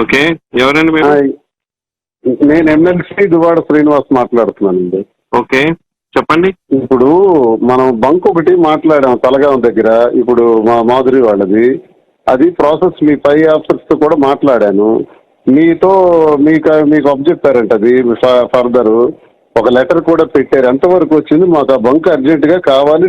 Okay. ఎవరండి మీరు. నేను ఎమ్మెల్సీ దువాడ శ్రీనివాస్ మాట్లాడుతున్నానండి. ఓకే. చెప్పండి. ఇప్పుడు మనం బంక్ ఒకటి మాట్లాడాం తలగాం దగ్గర. ఇప్పుడు మా మాధురి వాళ్ళది. అది ప్రాసెస్ మీ పై ఆఫీసర్స్తో కూడా మాట్లాడాను. మీతో మీకు మీకు చెప్పారంట అది ఫర్దర్. ఒక లెటర్ కూడా పెట్టారు. ఎంతవరకు వచ్చింది? మాకు ఆ బంక్ అర్జెంట్గా కావాలి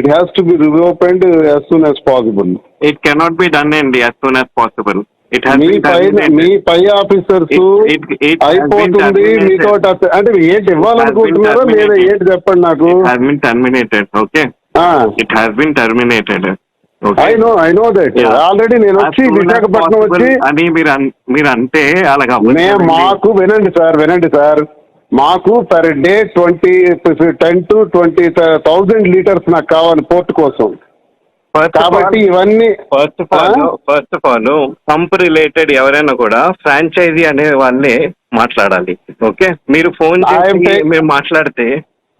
it has to be reopened as soon as possible it cannot be done అండి యాజ్ సూన్ యాజ్ పాసిబుల్ మీ పై మీ పై ఆఫీసర్స్ అయిపోతుంది. మీతో అంటే ఏంటి ఇవ్వాలనుకుంటున్నారో లేదా. ఏంటి చెప్పండి నాకు. Terminated okay it has been terminated I know I know that already నేను వచ్చి విశాఖపట్నం వచ్చి అని మీరు మీరు అంటే అలాగా మేము మాకు వినండి సార్ వినండి సార్. మాకు per day twenty ten to twenty thousand litres నాకు కావాలి పోర్ట్ కోసం. కాబట్టి ఇవన్నీ first of all first of all pump related ఎవరైనా కూడా ఫ్రాంచైజీ అనే వాళ్ళే మాట్లాడాలి ఓకే? మీరు ఫోన్ చేసి మీరు మాట్లాడితే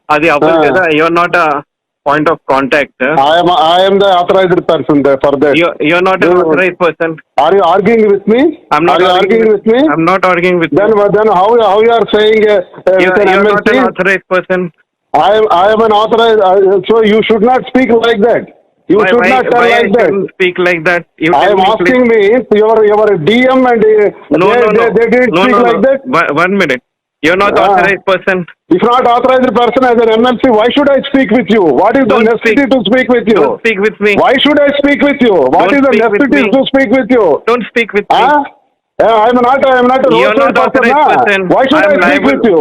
అది అవ్వదు కదా? Your not point of contact I'm the authorised person for that you are not authorised person are you arguing with arguing I not arguing with me how how you are saying you are person I am I am so you should not speak like that You why, should why, not tell why I that. speak like that? You I am me, asking please. me your your DM and uh, No, they, no, no. they, they didn't no, speak no, like no. that. One- One minute. You're not Ah. authorized person. If not authorized person as an MLC, why should I speak with you? What is Don't the necessity speak. to speak with you? Don't speak with me. Why should I speak with you? What Don't is the speak with necessity me. to speak with you? Don't speak with me. Huh? Yeah, I am not. I am not a You're not person. authorized huh? person. Why should I I, speak liable. with you?